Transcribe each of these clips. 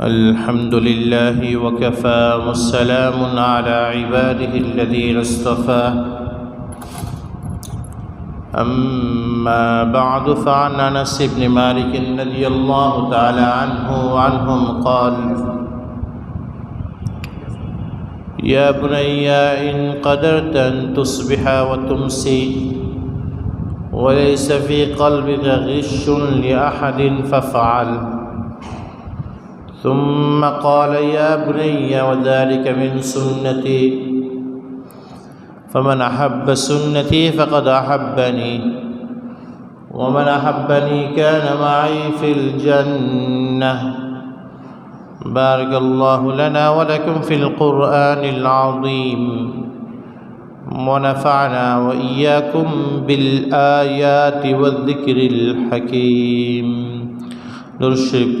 الحمد لله وكفى والسلام على عباده الذين اصطفى. أما بعد فعن أنس بن مالك رضي الله تعالى عنه وعنهم قال يا بني إن قدرت أن تصبح وتمسي وليس في قلبك غش لأحد فافعل. ثم قال يا بني وذلك من سنتي. فمن أحب سنتي فقد أحبني ومن أحبني كان معي في الجنة. بارك الله لنا ولكم في القرآن العظيم. ونفعنا وإياكم بالآيات والذكر الحكيم. نرشد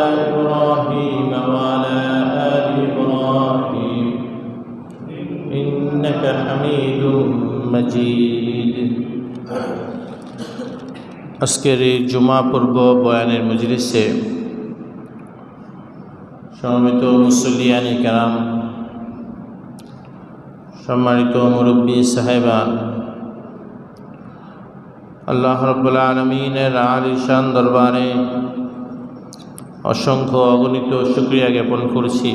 إنك حميد مجيد আজকের এই জুমা পূর্ব বয়ানের মজলিসে সমবেত মুসলিয়ানি কারাম সম্মানিত মুরব্বী সাহেবান আল্লাহ রব্বুল্লা আলমিনের আলিশান দরবারে অসংখ্য অগণিত শুক্রিয়া জ্ঞাপন করছি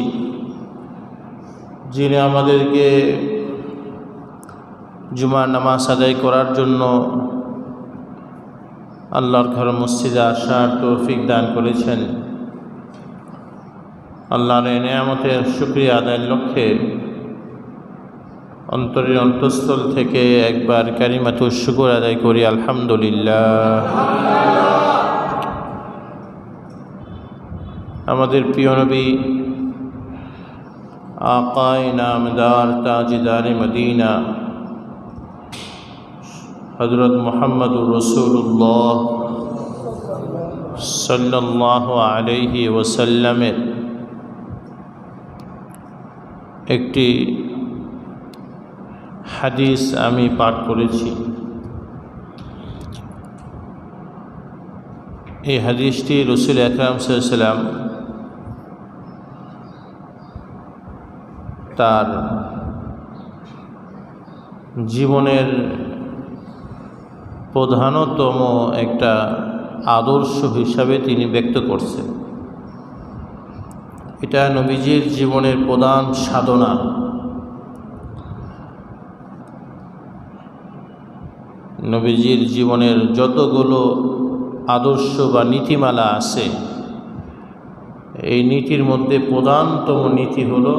যিনি আমাদেরকে জুমার নামাজ আদায় করার জন্য আল্লাহর ঘর মসজিদে আসার তৌফিক দান করেছেন। আল্লাহর এ নিয়ামতের সুক্রিয়া আদায়ের লক্ষ্যে অন্তরের অন্তঃস্থল থেকে একবার কারিমাতুর শুকুর আদায় করি, আলহামদুলিল্লাহ। আমাদের প্রিয় নবী আকায় নামদার তাজিদারে মদিনা হজরত মোহাম্মদুর রসুল্লাহ সাল্লাহ আলহি ওসাল্লামের একটি হাদিস আমি পাঠ করেছি। এই হাদিসটি রসুল আকরাম সাল্লাম তার জীবনের প্রধানতম একটা আদর্শ হিসাবে তিনি ব্যক্ত করছেন। এটা নবীজির জীবনের প্রধান সাধনা। নবীজির জীবনের যতগুলো আদর্শ বা নীতিমালা আছে, এই নীতির মধ্যে প্রধানতম নীতি হলো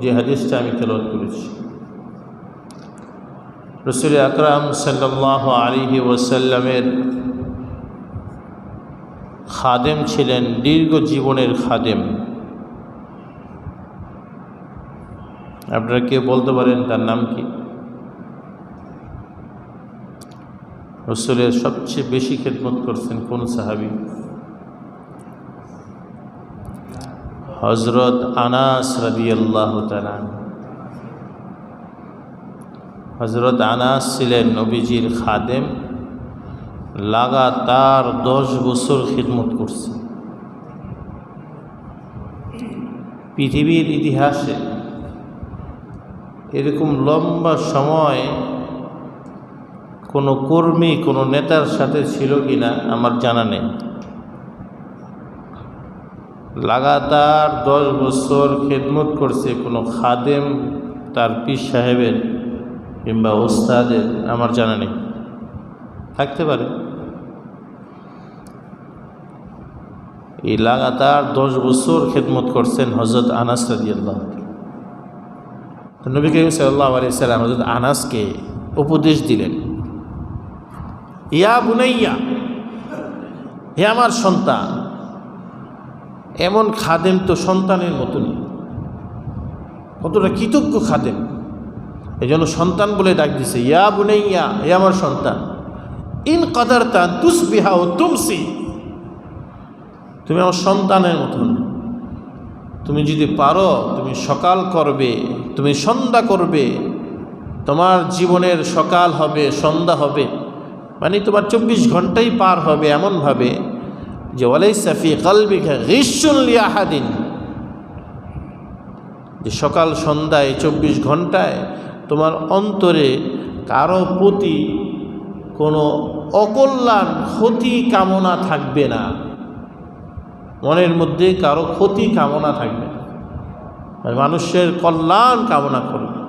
যে হাদিসটা আমি তেলত করেছি। রসুল আকরাম সাল্লাহ আলিহি ওয়াসাল্লামের খাদেম ছিলেন, দীর্ঘ জীবনের খাদেম। আপনারা কে বলতে পারেন তার নাম কি? রসুলের সবচেয়ে বেশি খেদমত করছেন কোন সাহাবি? হজরত আনাস রবি আল্লাহ হজরত আনাস ছিলেন নবীজির খাদেম। লাগাতার দশ বছর খিদমত করছে। পৃথিবীর ইতিহাসে এরকম লম্বা সময় কোনো কর্মী, কোনো নেতার সাথে ছিল কি না আমার জানা নেই। লাগাতার দশ বছর খেদমত করছে কোনো খাদেম, তার পীর সাহেবের কিংবা ওস্তাদের, আমার জানা নেই। থাকতে পারে। এই লাগাতার দশ বছর খেদমত করছেন হজরত আনাস রাজি আল্লাহ নবী করিম সাল্লাহ আলি সাল্লাম হজরত আনাসকে উপদেশ দিলেন, ইয়া বুনাইয়া, হে আমার সন্তান, এমন খাদেম তো সন্তানের মতনই। কতটা কৃতজ্ঞ খাদেম। এই জন্য সন্তান বলে ডাক দিছে, ইয়া বুনে ইয়া এ আমার সন্তান, ইন কাদার তা তুস বিহা ও তুমসি। তুমি আমার সন্তানের মতন। তুমি যদি পারো, তুমি সকাল করবে, তুমি সন্ধ্যা করবে, তোমার জীবনের সকাল হবে, সন্ধ্যা হবে মানে তোমার চব্বিশ ঘন্টাই পার হবে এমনভাবে যে ওয়ালাই সাফি কালবিঘা রিসুন লিয়াহাদিন যে সকাল সন্ধ্যায় চব্বিশ ঘন্টায় তোমার অন্তরে কারও প্রতি কোনো অকল্যাণ, ক্ষতি, কামনা থাকবে না। মনের মধ্যে কারও ক্ষতি, কামনা থাকবে না। মানে মানুষের কল্যাণ কামনা করবে।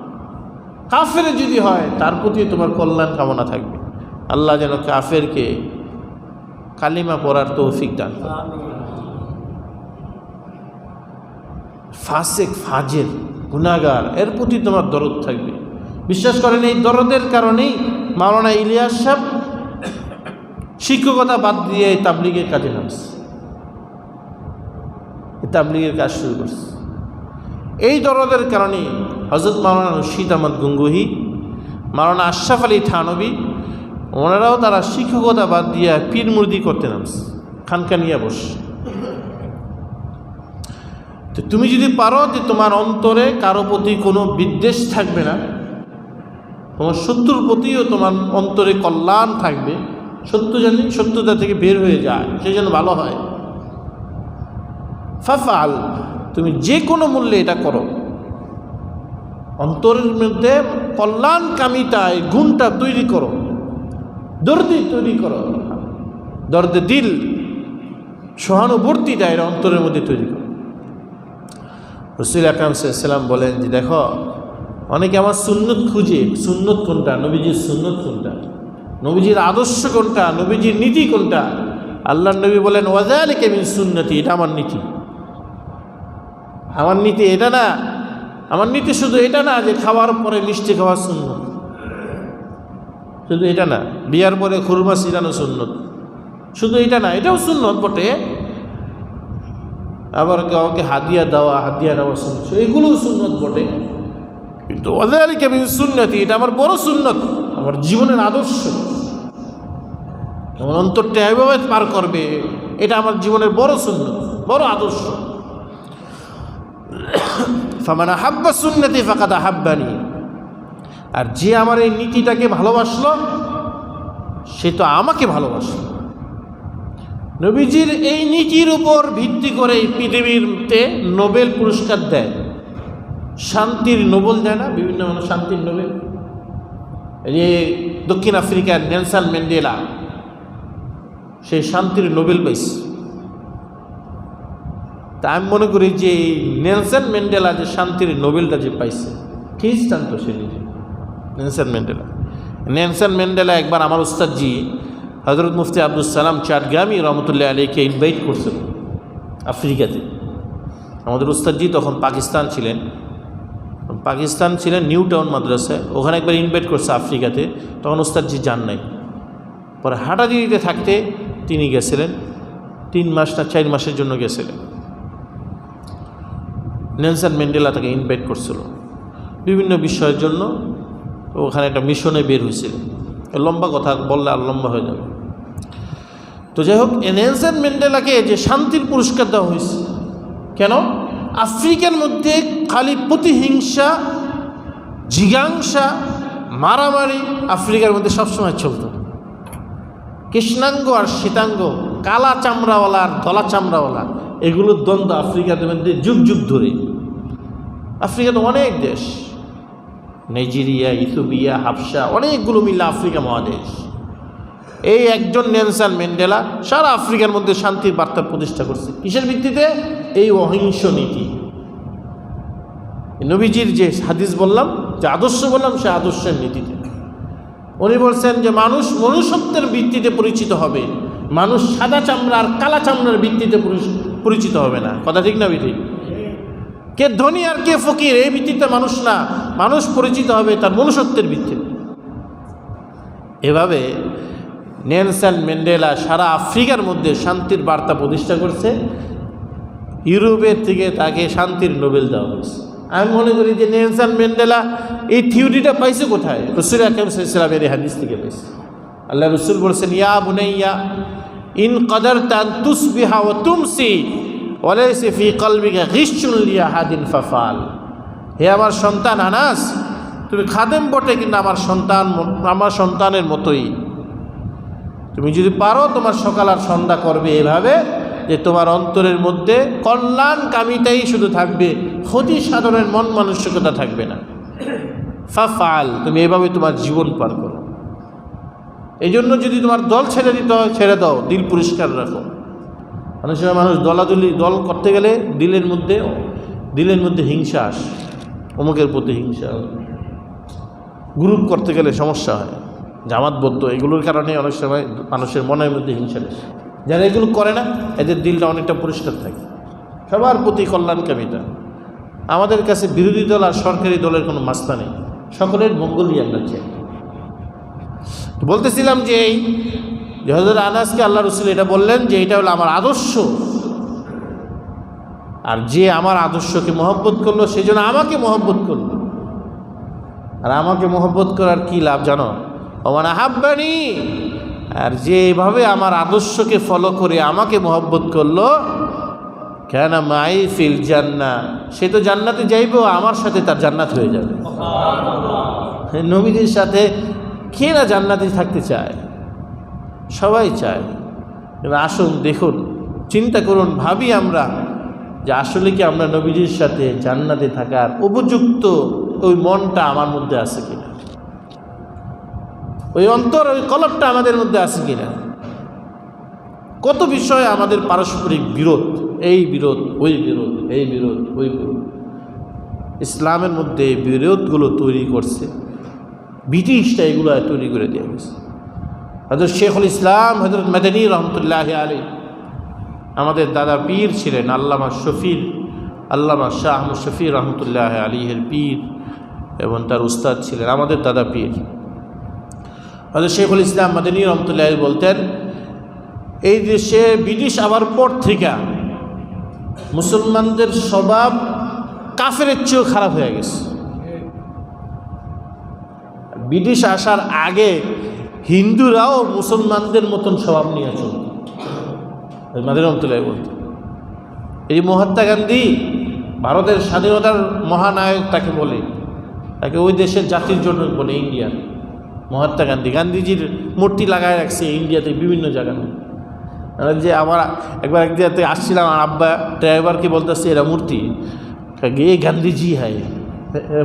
কাফের যদি হয়, তার প্রতি তোমার কল্যাণ কামনা থাকবে। আল্লাহ যেন কাফেরকে কালিমা পড়ার তৌফিক দান করে। ফাসেক ফাজের গুনাগার এর প্রতি তোমার দরদ থাকবে। বিশ্বাস করেন এই দরদের কারণেই মাওলানা ইলিয়াস সাহেব শিক্ষকতা বাদ দিয়ে এই তাবলিগের কাজে নামছে। তাবলিগের কাজ শুরু করছে। এই দরদের কারণে হজরত মাওলানা রশিদ আহমদ গঙ্গুহি, মাওলানা আশরাফ আলী থানবী, ওনারাও তারা শিক্ষকতা বাদ দিয়ে পীর মুরদি করতে নামছে খানকা নিয়ে বস। তো তুমি যদি পারো যে তোমার অন্তরে কারও প্রতি কোনো বিদ্বেষ থাকবে না তোমার শত্রুর প্রতিও তোমার অন্তরে কল্যাণ থাকবে। সত্য জানি সত্যতা থেকে বের হয়ে যায় সেই জন্য ভালো হয়। ফাফাল তুমি যে কোনো মূল্যে এটা করো। অন্তরের মধ্যে কল্যাণকামিতা গুণটা তৈরি করো। দর্দি তৈরি করো। দর্দে দিল, সহানুভূতিটা এর অন্তরের মধ্যে তৈরি করো। রসুল আকরাম সাল্লাম বলেন যে, দেখো অনেকে আমার সুন্নত খুঁজে, সুন্নত কোনটা? নবীজির সুন্নত কোনটা? নবীজির আদর্শ কোনটা? নবীজির নীতি কোনটা? আল্লাহ নবী বলেন ওয়াজাল কেমিন সুন্নতি এটা আমার নীতি। আমার নীতি এটা না। আমার নীতি শুধু এটা না যে খাওয়ার পরে মিষ্টি খাওয়ার সুন্নত। শুধু এটা না। বিয়ার পরে খুরমা সিরানো সুন্নত। শুধু এটা না, এটাও সুন্নত বটে। আবার কাউকে হাদিয়া দেওয়া, হাদিয়া নেওয়া শুনছো এগুলোও সুন্নত বটে। কিন্তু ওদের আমি সুন্নতি, এটা আমার বড় সুন্নত, আমার জীবনের আদর্শ। আমার অন্তরটা এভাবে পার করবে, এটা আমার জীবনের বড় সুন্নত, বড় আদর্শ। ফামানা হাব্বা সুন্নতি ফাঁকাদা হাব্বানি আর যে আমার এই নীতিটাকে ভালোবাসলো, সে তো আমাকে ভালোবাসলো। নবীজির এই নীতির উপর ভিত্তি করে এই পৃথিবীতে নোবেল পুরস্কার দেয়। শান্তির নোবেল দেয় না, বিভিন্ন মানুষ শান্তির নোবেল। যে দক্ষিণ আফ্রিকার নেলসান ম্যান্ডেলা সেই শান্তির নোবেল পাইছে। তা আমি মনে করি যে এই নেলসন ম্যান্ডেলা যে শান্তির নোবেলটা যে পাইছে, খ্রিস্টান তো সে নিজে, নেলসন ম্যান্ডেলা। নেলসন ম্যান্ডেলা একবার আমার উস্তাদজি হজরত মুফতি আব্দুল সালাম চাটগামি রহমতুল্লাহ আলীকে ইনভাইট করছিল আফ্রিকাতে। আমাদের উস্তাদজি তখন পাকিস্তান ছিলেন। পাকিস্তান ছিলেন নিউ টাউন মাদ্রাসায়, ওখানে একবার ইনভাইট করছে আফ্রিকাতে, তখন উস্তাদজি যান নাই। পরে হাটাদিতে থাকতে তিনি গেছিলেন, তিন মাস না চার মাসের জন্য গেছিলেন। নেলসন ম্যান্ডেলা তাকে ইনভাইট করছিল। বিভিন্ন বিষয়ের জন্য ওখানে একটা মিশনে বের হয়েছিল। লম্বা কথা, বললে আর লম্বা হয়ে যাবে। তো যাই হোক নেলসন ম্যান্ডেলাকে যে শান্তির পুরস্কার দেওয়া হয়েছে, কেন? আফ্রিকার মধ্যে খালি প্রতিহিংসা, জিজ্ঞাংসা, মারামারি আফ্রিকার মধ্যে সবসময় চলত। কৃষ্ণাঙ্গ আর শীতাঙ্গ কালা চামড়াওয়ালা আর ধলা চামড়াওয়ালা এগুলোর দ্বন্দ্ব আফ্রিকার মধ্যে যুগ যুগ ধরে। আফ্রিকাতে অনেক দেশ। নাইজেরিয়া ইথোপিয়া হাফসা, অনেকগুলো মিলে আফ্রিকা মহাদেশ। এই একজন নেলসান ম্যান্ডেলা সারা আফ্রিকার মধ্যে শান্তির বার্তা প্রতিষ্ঠা করছে। কিসের ভিত্তিতে? এই অহিংস নীতি। নবীজির যে হাদিস বললাম, যে আদর্শ বললাম, সে আদর্শের নীতিতে। উনি বলছেন যে মানুষ মনুষ্যত্বের ভিত্তিতে পরিচিত হবে। মানুষ সাদা চামড়া আর কালা চামড়ার ভিত্তিতে পরিচিত হবে না। কথা ঠিক না বিধি কে ধনী আর কে ফকির, এই ভিত্তিতে মানুষ না। মানুষ পরিচিত হবে তার মনুষ্যত্বের ভিত্তিতে। এভাবে নেলসন ম্যান্ডেলা সারা আফ্রিকার মধ্যে শান্তির বার্তা প্রতিষ্ঠা করছে। ইউরোপের থেকে তাকে শান্তির নোবেল দেওয়া হয়েছে। আমি মনে করি যে নেলসন ম্যান্ডেলা এই থিওরিটা পাইছে কোথায়? রসুল আকাম এই হাদিস থেকে পাইছে। আল্লাহ রসুল বলছেন, ইয়া বুনাইয়া, ইন কদর তান তুসবিহা ও তুমসি ওয়ালাইসি ফি কলবিকা গিশুন লিয়া হাদিন ফাফাল। হে আমার সন্তান আনাস, তুমি খাদেম বটে কিন্তু আমার সন্তান, আমার সন্তানের মতোই। তুমি যদি পারো, তোমার সকাল আর সন্ধ্যা করবে এভাবে যে তোমার অন্তরের মধ্যে কল্যাণ কামিটাই শুধু থাকবে, ক্ষতি সাধনের মন মানসিকতা থাকবে না। ফাফাল তুমি এভাবে তোমার জীবন পার করো। এই জন্য যদি তোমার দল ছেড়ে দিতে হয়, ছেড়ে দাও, দিল পরিষ্কার রাখো। অনেক সময় মানুষ দলাদলি, দল করতে গেলে দিলের মধ্যে দিলের মধ্যে হিংসা আসে, অমুকের প্রতি হিংসা গ্রুপ করতে গেলে সমস্যা হয়। জামাতবদ্ধ, এগুলোর কারণে অনেক সময় মানুষের মনের মধ্যে হিংসা আসে যারা এগুলো করে না, এদের দিলটা অনেকটা পরিষ্কার থাকে। সবার প্রতি কল্যাণকামিতা আমাদের কাছে বিরোধী দল আর সরকারি দলের কোনো মাস্তা নেই। সকলের মঙ্গলই আমরা চাই। বলতেছিলাম যে এই যে হজরত আনাসকে আল্লাহ রসুল এটা বললেন যে এটা হলো আমার আদর্শ। আর যে আমার আদর্শকে মহব্বত করল, সেই জন্য আমাকে মহব্বত করল। আর আমাকে মহব্বত করার কি লাভ জানো? ওমান আহাব্বানি আর যে এভাবে আমার আদর্শকে ফলো করে আমাকে মহব্বত করল, কেন মাই ফিল জান্না। সে তো জান্নাতে যাইবে, আমার সাথে তার জান্নাত হয়ে যাবে। নবীদের সাথে কে না জান্নাতে থাকতে চায়? সবাই চায়। আসুন, দেখুন, চিন্তা করুন, ভাবি আমরা যে আসলে কি আমরা নবীজির সাথে জান্নাতে থাকার উপযুক্ত ওই মনটা আমার মধ্যে আছে কিনা? ওই অন্তর, ওই কলপটা আমাদের মধ্যে আছে কিনা? কত বিষয়ে আমাদের পারস্পরিক বিরোধ? এই বিরোধ, ওই বিরোধ, এই বিরোধ, ওই বিরোধ। ইসলামের মধ্যে এই বিরোধগুলো তৈরি করছে। ব্রিটিশটা এগুলো তৈরি করে দেওয়া গেছে। হজরত শেখুল ইসলাম হজরত মেদানী রহমতুল্লাহ আলী আমাদের দাদা পীর ছিলেন, আল্লামা শফির, আল্লামা শাহ শফির রহমতুল্লাহ আলীহের পীর এবং তার উস্তাদ ছিলেন আমাদের দাদা পীর। হজরত শেখুল ইসলাম মাদানী রহমতুল্লাহ বলতেন, এই দেশে ব্রিটিশ আবার পর থেকে মুসলমানদের স্বভাব কাফের চেয়েও খারাপ হয়ে গেছে। ব্রিটিশ আসার আগে হিন্দুরাও মুসলমানদের মতন স্বভাব নিয়ে চলত। মাদের রহমতুল্লাহ বলতে এই মহাত্মা গান্ধী ভারতের স্বাধীনতার মহানায়ক তাকে বলে, তাকে ওই দেশের জাতির জন্য বলে, ইন্ডিয়ার। মহাত্মা গান্ধী। গান্ধীজির মূর্তি লাগায় রাখছে ইন্ডিয়াতে বিভিন্ন জায়গায়। যে আমার একবার এক জায়গাতে আসছিলাম আর আব্বা ড্রাইভারকে বলতেছে, এরা মূর্তি। এ গান্ধীজি হ্যাঁ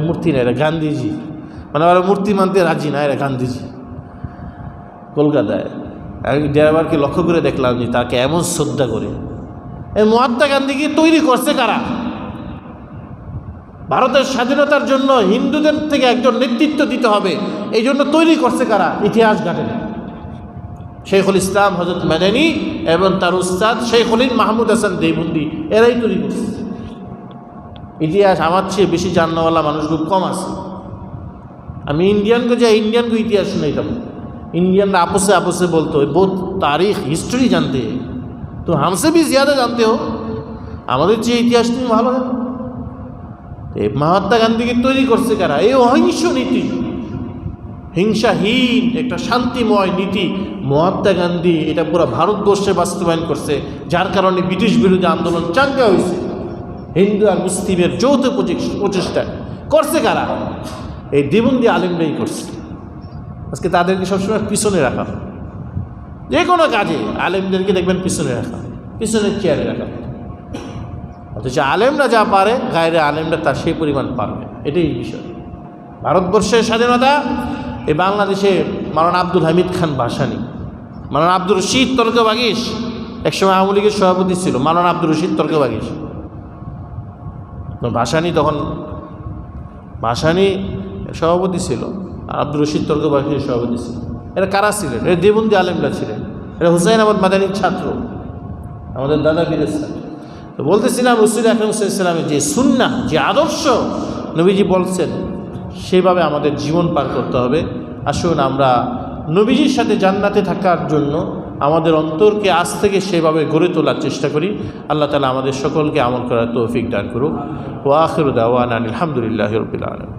মূর্তি না এরা গান্ধীজি। মানে ওরা মূর্তি মানতে রাজি না, এরা গান্ধীজি। কলকাতায় আমি ড্রাইভারকে লক্ষ্য করে দেখলাম যে তাকে এমন শ্রদ্ধা করে। এই মহাত্মা গান্ধীকে তৈরি করছে কারা? ভারতের স্বাধীনতার জন্য হিন্দুদের থেকে একজন নেতৃত্ব দিতে হবে এই জন্য তৈরি করছে কারা ইতিহাস ঘাটে শেখুল ইসলাম হজরত মেদানী এবং তার উস্তাদ শেখুলিন মাহমুদ হাসান দেবন্দি এরাই তৈরি করছে ইতিহাস আমার চেয়ে বেশি জানাওয়ালা মানুষ খুব কম আছে আমি ইন্ডিয়ানকে যে ইন্ডিয়ানকে ইতিহাস শুনাইতাম इंडियन आपस से आपस से बोलते हो बहुत तारीख हिस्ट्री जानते हैं तो हमसे भी ज़्यादा जानते हो আমাদের যে ইতিহাস তুমি ভালো জানো মহাত্মা গান্ধীকে তৈরি করছে কারা? এই অহিংস নীতি। হিংসাহীন একটা শান্তিময় নীতি। মহাত্মা গান্ধী এটা পুরো ভারতবর্ষে বাস্তবায়ন করছে, যার কারণে ব্রিটিশ বিরোধী আন্দোলন চাঙ্গা হয়েছে। হিন্দু আর মুসলিমের যৌথ প্রচেষ্টা করছে কারা? এই দেবন্দি আলিমরাই করছে। আজকে তাদেরকে সবসময় পিছনে রাখা। যে কোনো কাজে আলেমদেরকে দেখবেন পিছনে রাখা, পিছনের চেয়ারে রাখা। অথচ আলেমরা যা পারে, গায়ের আলেমরা তার সেই পরিমাণ পারবে এটাই বিষয়। ভারতবর্ষের স্বাধীনতা, এই বাংলাদেশে মারানা আব্দুল হামিদ খান ভাসানি মারানা আব্দুর রশিদ তর্ক বাগিস একসময় আওয়ামী লীগের সভাপতি ছিল মারানা আব্দুর রশিদ তর্ক বাগিস ভাসানি তখন, ভাসানি সভাপতি ছিল আব্দুর রশিদ তর্ক সভাপতি ছিলেন এরা কারা ছিলেন? এরা দেবন্দি আলেমরা ছিলেন। এরা হুসাইন আহমদ মাদানির ছাত্র। আমাদের দাদা বীরের ছাত্র। তো বলতেছিলাম রসুল আকরম সাল্লামের যে সুন্না যে আদর্শ, নবীজি বলছেন সেভাবে আমাদের জীবন পার করতে হবে। আসুন আমরা নবীজির সাথে জান্নাতে থাকার জন্য আমাদের অন্তরকে আজ থেকে সেভাবে গড়ে তোলার চেষ্টা করি। আল্লাহ তালা আমাদের সকলকে আমল করার তৌফিক দান করুক। ও আখির দাওয়ান আলহামদুলিল্লাহ রবিল আলম